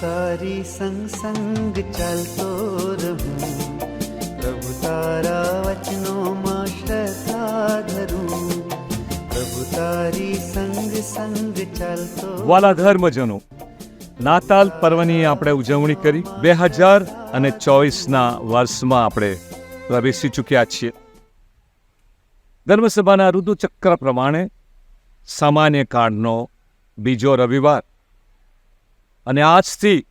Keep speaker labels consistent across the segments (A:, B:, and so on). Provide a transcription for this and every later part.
A: તારી સંગ સંગ ચાલતો રહું. પ્રભુ તારા વચનોમાં શ્રદ્ધા ધરું પ્રભુ તારી સંગ સંગ ચાલતો
B: વાલા ધર્મજનો નાતાલ પર્વની આપણે ઉજવણી કરી બે હજાર અને ચોવીસના વર્ષમાં આપણે પ્રવેશી ચૂક્યા છીએ. ધર્મસભાના ઋતુચક્ર પ્રમાણે સામાન્ય કાળનો બીજો રવિવાર અને આજથી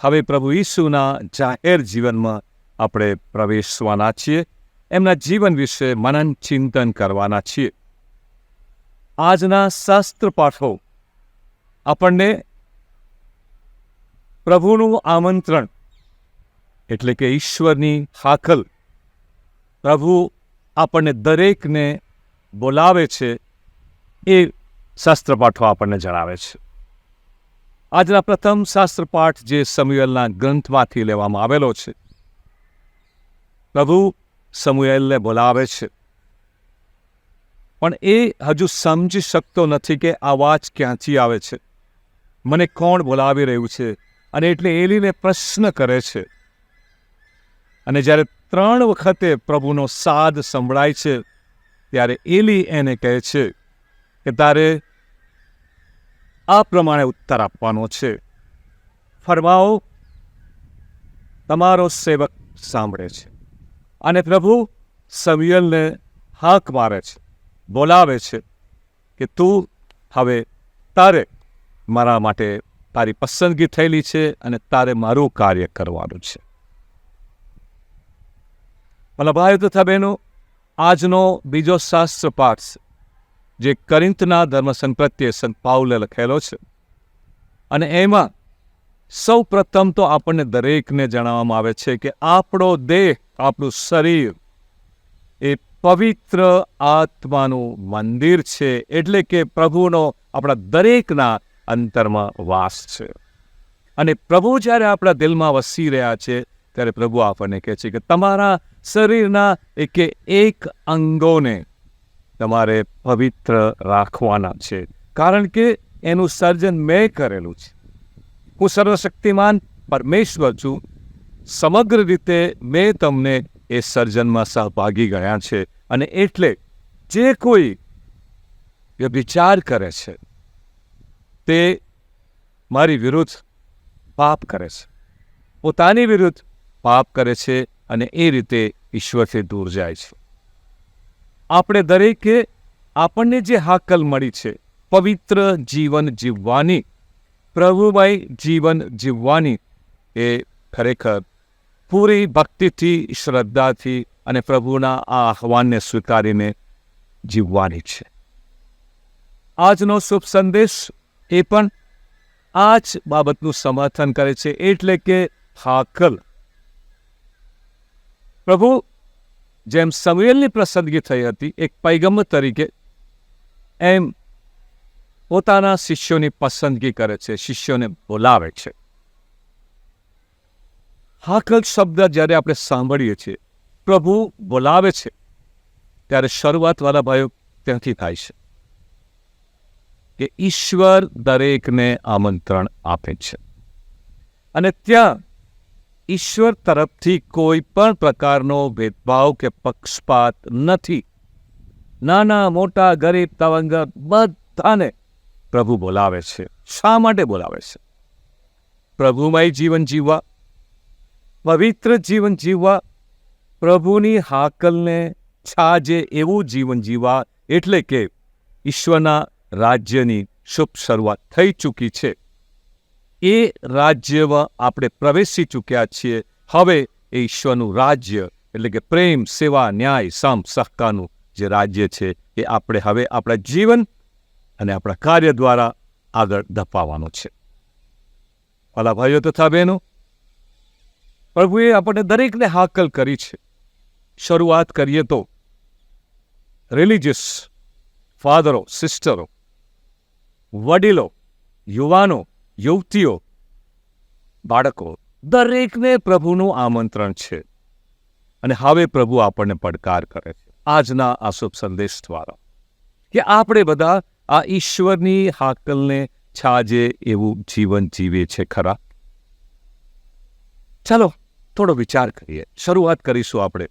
B: હવે પ્રભુ ઈસુના જાહેર જીવનમાં આપણે પ્રવેશવાના છીએ. એમના જીવન વિશે મનન ચિંતન કરવાના છીએ. આજના શાસ્ત્ર પાઠો. આપણને પ્રભુનું આમંત્રણ એટલે કે ઈશ્વરની હાકલ. પ્રભુ આપણને દરેકને બોલાવે છે એ શાસ્ત્રપાઠો આપણને જણાવે છે. આજના પ્રથમ શાસ્ત્રપાઠ જે સમુએલના ગ્રંથમાંથી લેવામાં આવેલો છે. પ્રભુ સમુએલને બોલાવે છે. પણ એ હજુ સમજી શકતો નથી કે અવાજ ક્યાંથી આવે છે. મને કોણ બોલાવી રહ્યું છે અને એટલે એલીને પ્રશ્ન કરે છે. અને જ્યારે ત્રણ વખતે પ્રભુનો સાદ સંભળાય છે, ત્યારે એલી એને કહે છે કે તારે આ પ્રમાણે ઉત્તર આપવાનો છે. ફરમાઓ, તમારો સેવક સાંભળે છે અને પ્રભુ સમિયલને હાક મારે છે, બોલાવે છે કે તું હવે તારે મારા માટે તારી પસંદગી થયેલી છે અને તારે મારું કાર્ય કરવાનું છે. ભલા ભાઈઓ તથા બહેનો, આજનો બીજો શાસ્ત્ર પાઠ છે જે કરિંતના ધર્મસંઘ પ્રત્યે સંત પાઉલે લખેલો છે. અને એમાં સૌ પ્રથમ તો આપણને દરેકને જણાવવામાં આવે છે કે આપણો દેહ, આપણું શરીર એ પવિત્ર આત્માનું મંદિર છે, એટલે કે પ્રભુનો આપણા દરેકના અંતરમાં વાસ છે. અને પ્રભુ જ્યારે આપણા દિલમાં વસી રહ્યા છે, ત્યારે પ્રભુ આપણને કહે છે કે તમારા શરીરના એકે એક અંગોને તમારે પવિત્ર રાખવાના છે. કારણ કે એનું સર્જન મેં કરેલું છે. હું સર્વશક્તિમાન પરમેશ્વર છું. સમગ્ર રીતે મેં તમને એ સર્જનમાં સહભાગી ગયા છે. અને એટલે જે કોઈ વ્યભિચાર કરે છે, તે મારી વિરુદ્ધ પાપ કરે છે. પોતાની વિરુદ્ધ પાપ કરે છે અને એ રીતે ઈશ્વરથી દૂર જાય છે. આપણે દરેકે આપણને જે હાકલ મળી છે, પવિત્ર જીવન જીવવાની, પ્રભુમય જીવન જીવવાની, એ ખરેખર પૂરી ભક્તિથી, શ્રદ્ધાથી અને પ્રભુના આ આહવાનને સ્વીકારીને જીવવાની છે. આજનો શુભ સંદેશ એ પણ આ જ બાબતનું સમર્થન કરે છે, એટલે કે હાકલ. પ્રભુ જેમ સમુએલની પસંદગી થઈ હતી, એક પૈગમ્બર તરીકે એમ પોતાના શિષ્યોની પસંદગી કરે છે, શિષ્યોને બોલાવે છે. હાકલ શબ્દ જ્યારે આપણે સાંભળીએ છીએ, પ્રભુ બોલાવે છે, ત્યારે શરૂઆતવાળા ભાઈઓ ત્યાંથી થાય છે કે ઈશ્વર દરેકને આમંત્રણ આપે છે. અને ત્યાં ઈશ્વર તરફથી કોઈ પણ પ્રકારનો ભેદભાવ કે પક્ષપાત નથી. નાના, મોટા, ગરીબ તવંગર બધાને પ્રભુ બોલાવે છે. શા માટે બોલાવે છે? પ્રભુમય જીવન જીવવા, પવિત્ર જીવન જીવવા, પ્રભુની હાકલને છાજે એવું જીવન જીવવા એટલે કે ઈશ્વરના રાજ્યની શુભ શરૂઆત થઈ ચૂકી છે. એ રાજ્યમાં આપણે પ્રવેશી ચૂક્યા છીએ. હવે એ ઈશ્વરનું રાજ્ય, એટલે કે પ્રેમ, સેવા, ન્યાય, સામ સહકાનું જે રાજ્ય છે, એ આપણે હવે આપણા જીવન અને આપણા કાર્ય દ્વારા આગળ ધપાવવાનું છે. ભલા ભાઈઓ તથા બહેનો, પ્રભુએ આપણને દરેકને હાકલ કરી છે. શરૂઆત કરીએ તો રિલિજિયસ ફાધરો સિસ્ટરો વડીલો, યુવાનો યુવતીઓ, બાળકો, દરેકને પ્રભુનું આમંત્રણ છે અને હવે પ્રભુ આપણને પડકાર કરે છે. આજના આ શુભ સંદેશ દ્વારા કે આપણે બધા આ ઈશ્વરની હાકલને છાજે એવું જીવન જીવે છે ખરા? ચાલો, થોડો વિચાર કરીએ. શરૂઆત કરીશું આપણે.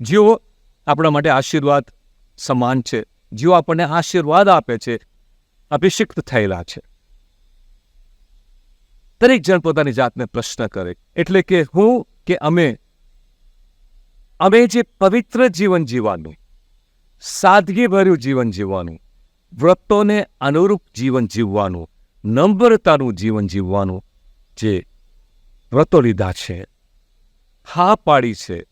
B: જીઓ આપણા માટે આશીર્વાદ સમાન છે. જીઓ આપણને આશીર્વાદ આપે છે. અભિષિક્ત થયેલા છે. દરેક જણ પોતાની જાતને પ્રશ્ન કરે. એટલે કે હું કે અમે. અમે જે પવિત્ર જીવન જીવવાનું, સાદગીભર્યું જીવન જીવવાનું, વ્રતોને અનુરૂપ જીવન જીવવાનું, નમ્રતાનું જીવન જીવવાનું જે વ્રતો લીધા છે, હા પાડી છે,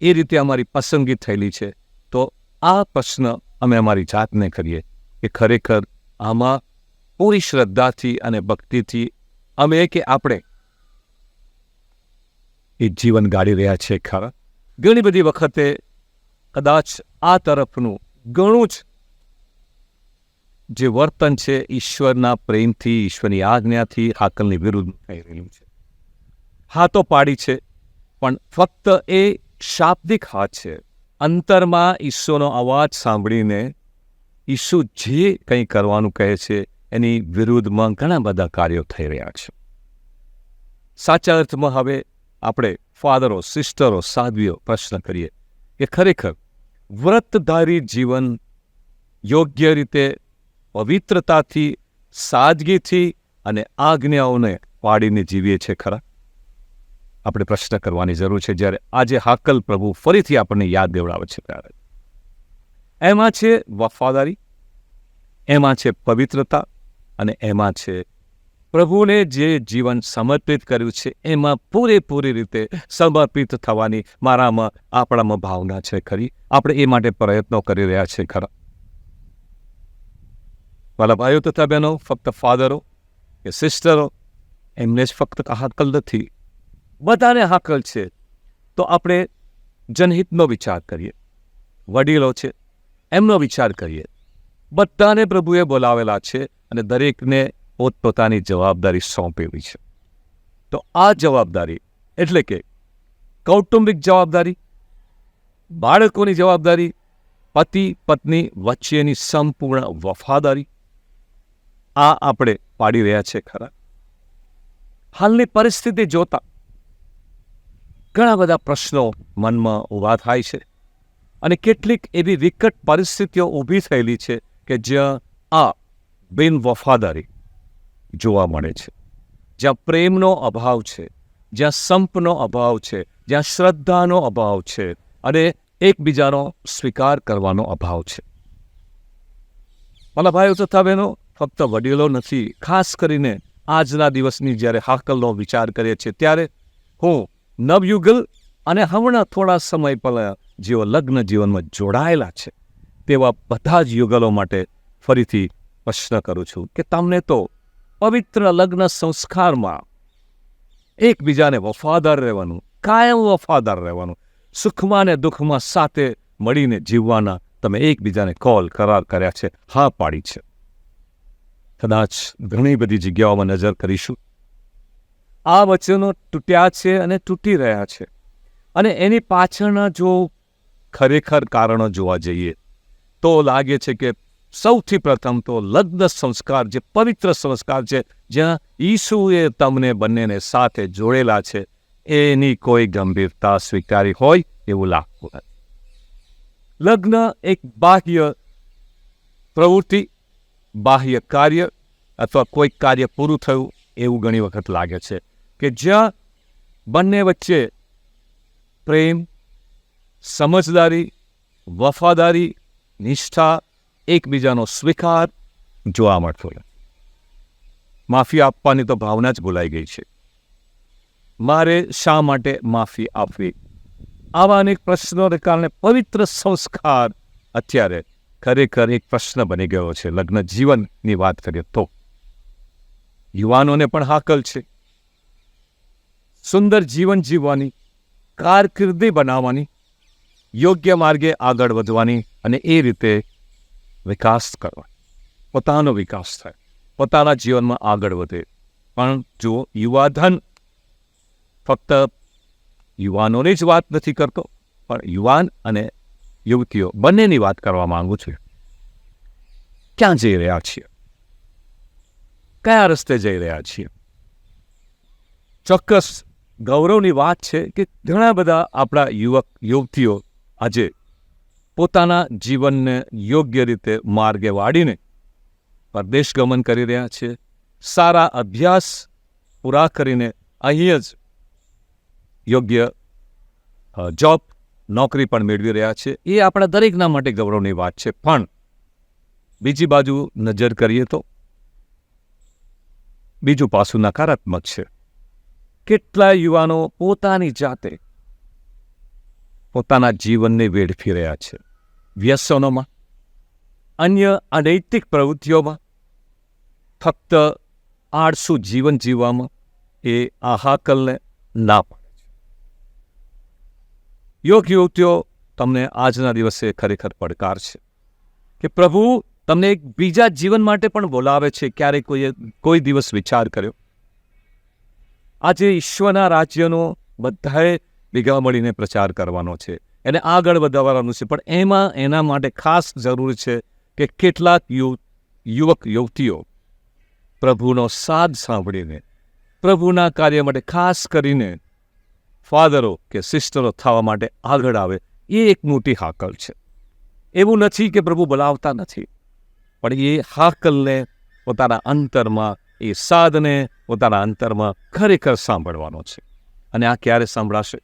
B: એ રીતે અમારી પસંદગી થયેલી છે, તો આ પ્રશ્ન અમે અમારી જાતને કરીએ. કે ખરેખર આમાં પૂરી શ્રદ્ધાથી અને ભક્તિથી અમે કે આપણે એ જીવન ગાળી રહ્યા છે ખરા? ઘણી બધી વખતે કદાચ આ તરફનું ઘણું જ જે વર્તન છે, ઈશ્વરના પ્રેમથી, ઈશ્વરની આજ્ઞાથી હાકલની વિરુદ્ધ થઈ રહેલું છે. હા તો પાડી છે, પણ ફક્ત એ શાબ્દિક હાથ છે. અંતરમાં ઈશ્વરનો અવાજ સાંભળીને ઈશુ જે કંઈ કરવાનું કહે છે એની વિરુદ્ધમાં ઘણા બધા કાર્યો થઈ રહ્યા છે. સાચા અર્થમાં હવે આપણે ફાધરો, સિસ્ટરો, સાધ્વીઓ પ્રશ્ન કરીએ. કે ખરેખર વ્રતધારી જીવન યોગ્ય રીતે પવિત્રતાથી, સાદગીથી અને આજ્ઞાઓને પાડીને જીવીએ છીએ ખરા? આપણે પ્રશ્ન કરવાની જરૂર છે જ્યારે આજે હાકલ પ્રભુ ફરીથી આપણને યાદ દેવડાવે છે ત્યારે. એમાં છે વફાદારી, એમાં છે પવિત્રતા અને એમાં છે, પ્રભુને જે જીવન સમર્પિત કર્યું છે, એમાં પૂરેપૂરી રીતે સમર્પિત થવાની મારામાં આપણામાં ભાવના છે ખરી. આપણે એ માટે પ્રયત્નો કરી રહ્યા છે ખરા. મારા ભાઈઓ તથા બહેનો, ફક્ત ફાધરો કે સિસ્ટરો, એમને જ ફક્ત હાકલ નથી. બધાને હાકલ છે. તો આપણે જનહિતનો વિચાર કરીએ. વડીલો છે, એમનો વિચાર કરીએ. બધાને પ્રભુએ બોલાવેલા છે. અને દરેકને પોતપોતાની જવાબદારી સોંપેલી છે. તો આ જવાબદારી એટલે કે કૌટુંબિક જવાબદારી, બાળકોની જવાબદારી, પતિ, પત્ની વચ્ચેની સંપૂર્ણ વફાદારી, આ આપણે પાડી રહ્યા છે ખરા. હાલની પરિસ્થિતિ જોતા ઘણા બધા પ્રશ્નો મનમાં ઊભા થાય છે અને કેટલીક એવી વિકટ પરિસ્થિતિઓ ઊભી થયેલી છે કે જ્યાં આ બિન વફાદારી જોવા મળે છે. જ્યાં પ્રેમનો અભાવ છે, જ્યાં સંપનો અભાવ છે, જ્યાં શ્રદ્ધાનો અભાવ છે અને એકબીજાનો સ્વીકાર કરવાનો અભાવ છે. મારા ભાઈઓ, તથા બહેનો, ફક્ત વડીલો નથી, ખાસ કરીને આજના દિવસની જ્યારે હાકલનો વિચાર કરીએ છીએ ત્યારે હું નવયુગલ અને હમણાં થોડા સમય પહેલાં જેઓ લગ્ન જીવનમાં જોડાયેલા છે, તેવા બધા જ યુગલો માટે ફરીથી પ્રશ્ન કરું છું કે તમને તો પવિત્ર લગ્ન સંસ્કારમાં એકબીજાને વફાદાર રહેવાનું, કાયમ વફાદાર રહેવાનું, સુખમાં ને દુઃખમાં સાથે મળીને જીવવાના તમે એકબીજાને કોલ કરાર કર્યા છે, હા પાડી છે. કદાચ ઘણી બધી જગ્યાઓમાં નજર કરીશું. આ વચનો તૂટ્યા છે અને તૂટી રહ્યા છે. અને એની પાછળના જો ખરેખર કારણો જોવા જઈએ, તો લાગે છે કે સૌથી પ્રથમ તો લગ્ન સંસ્કાર જે પવિત્ર સંસ્કાર છે, જ્યાં ઈસુએ તમને બંનેને સાથે જોડેલા છે, એની કોઈ ગંભીરતા સ્વીકારી હોય એવું લાગતું નથી. લગ્ન એક બાહ્ય પ્રવૃત્તિ, બાહ્ય કાર્ય અથવા કોઈ કાર્ય પૂરું થયું એવું ઘણી વખત લાગે છે કે જ્યાં બંને વચ્ચે પ્રેમ, સમજદારી, વફાદારી, નિષ્ઠા એકબીજાનો સ્વીકાર જોવા મળતો માફી આપવાની તો ભાવના જ ભૂલાઈ ગઈ છે. મારે શા માટે માફી આપવી? આવા અનેક પ્રશ્નોને કારણે પવિત્ર સંસ્કાર અત્યારે ખરેખર એક પ્રશ્ન બની ગયો છે, લગ્ન જીવનની વાત કરીએ તો. યુવાનોને પણ હાકલ છે. સુંદર જીવન જીવવાની, કારકિર્દી બનાવવાની, યોગ્ય માર્ગે આગળ વધવાની અને એ રીતે વિકાસ કરવા. પોતાનો વિકાસ થાય. પોતાના જીવનમાં આગળ વધે. પણ જો યુવાધન ફક્ત યુવાનોની જ વાત નથી કરતો, પણ યુવાન અને યુવતીઓ બંનેની વાત કરવા માંગુ છું. ક્યાં જઈ રહ્યા છીએ? કયા રસ્તે જઈ રહ્યા છીએ? ચોક્કસ ગૌરવની વાત છે કે ઘણા બધા આપણા યુવક, યુવતીઓ આજે પોતાના જીવનને યોગ્ય રીતે માર્ગે વાળીને પરદેશ ગમન કરી રહ્યા છે. સારા અભ્યાસ પૂરા કરીને અહીં જ યોગ્ય જોબ નોકરી પણ મેળવી રહ્યા છે. એ આપણા દરેકના માટે ગૌરવની વાત છે. પણ બીજી બાજુ નજર કરીએ તો બીજું પાસું નકારાત્મક છે. કેટલા યુવાનો પોતાની જાતે પોતાના જીવનને વેડફી રહ્યા છે. વ્યસનોમાં અન્ય અનૈતિક પ્રવૃત્તિઓમાં ફક્ત આળસુ જીવન જીવવામાં એ આ હાકલને ના પાડે છે યોગ યુવતીઓ તમને આજના દિવસે ખરેખર પડકાર છે કે પ્રભુ તમને એક બીજા જીવન માટે પણ બોલાવે છે ક્યારેક કોઈએ કોઈ દિવસ વિચાર કર્યો આજે ઈશ્વરના રાજ્યનો બધાએ ભેગા મળીને પ્રચાર કરવાનો છે એને આગળ વધારવાનું છે. પણ એમાં એના માટે ખાસ જરૂર છે કે કેટલાક યુવક, યુવતીઓ પ્રભુનો સાદ સાંભળીને, પ્રભુના કાર્ય માટે ખાસ કરીને ફાધરો કે સિસ્ટરો થવા માટે આગળ આવે, એ એક મોટી હાકલ છે. એવું નથી કે પ્રભુ બોલાવતા નથી, પણ એ હાકલને પોતાના અંતરમાં, એ સાદને પોતાના અંતરમાં ખરેખર સાંભળવાનો છે. અને આ ક્યારે સંભળાશે?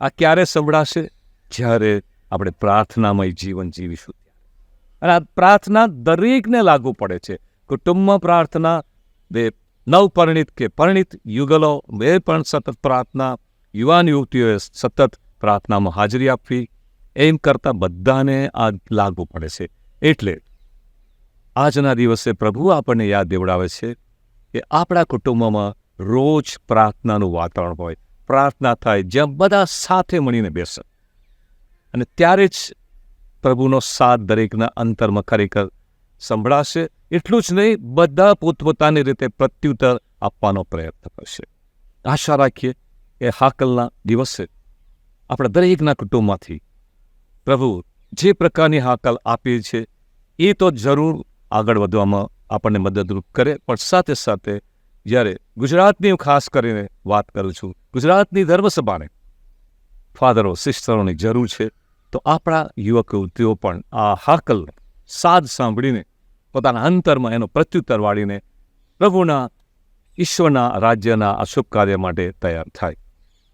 B: આ ક્યારે સંભળાશે? જ્યારે આપણે પ્રાર્થનામય જીવન જીવીશું. અને આ પ્રાર્થના દરેકને લાગુ પડે છે. કુટુંબમાં પ્રાર્થના બે નવપરિણિત કે પરિણિત યુગલો બે પણ સતત પ્રાર્થના યુવાન યુવતીઓએ સતત પ્રાર્થનામાં હાજરી આપવી એમ કરતાં બધાને આ લાગુ પડે છે. એટલે આજના દિવસે પ્રભુ આપણને યાદ દેવડાવે છે કે આપણા કુટુંબમાં રોજ પ્રાર્થનાનું વાતાવરણ હોય. પ્રાર્થના થાય, જ્યાં બધા સાથે મળીને બેસે. અને ત્યારે જ પ્રભુનો સાથ દરેકના અંતરમાં ખરેખર સંભળાશે. એટલું જ નહીં, બધા પોતપોતાની રીતે પ્રત્યુત્તર આપવાનો પ્રયત્ન કરશે. આશા રાખીએ એ હાકલના દિવસે આપણા દરેકના કુટુંબમાંથી પ્રભુ જે પ્રકારની હાકલ આપી છે, એ તો જરૂર આગળ વધવામાં આપણને મદદરૂપ કરે, પણ સાથે સાથે જ્યારે ગુજરાતની હું ખાસ કરીને વાત કરું છું, ગુજરાતની ધર્મસભાને ફાધરો સિસ્ટરોની જરૂર છે, તો આપણા યુવક યુવતીઓ પણ આ હાકલ સાદ સાંભળીને પોતાના અંતરમાં એનો પ્રત્યુત્તર વાળીને પ્રભુના, ઈશ્વરના, રાજ્યના આ શુભ કાર્ય માટે તૈયાર થાય.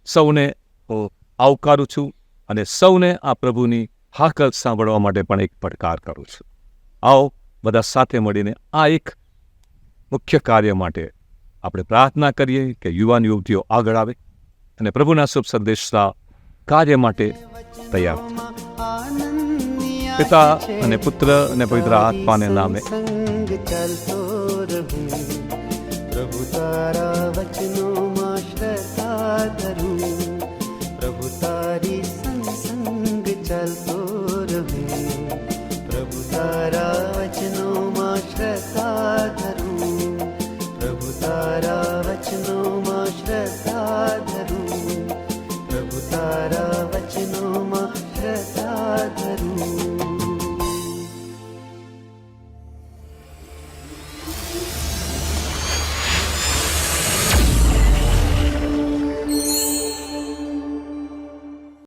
B: સૌને હું આવકારું છું અને સૌને આ પ્રભુની હાકલ સાંભળવા માટે પણ એક પડકાર કરું છું. આવો બધા સાથે મળીને આ એક મુખ્ય કાર્ય માટે આપણે પ્રાર્થના કરીએ કે યુવાન યુવતીઓ આગળ આવે અને પ્રભુના શુભ સંદેશના કાર્ય માટે તૈયાર પિતા અને પુત્ર અને પવિત્ર આત્માને નામે.
A: તારી સંગ ચાલતો રહે પ્રભુ તારા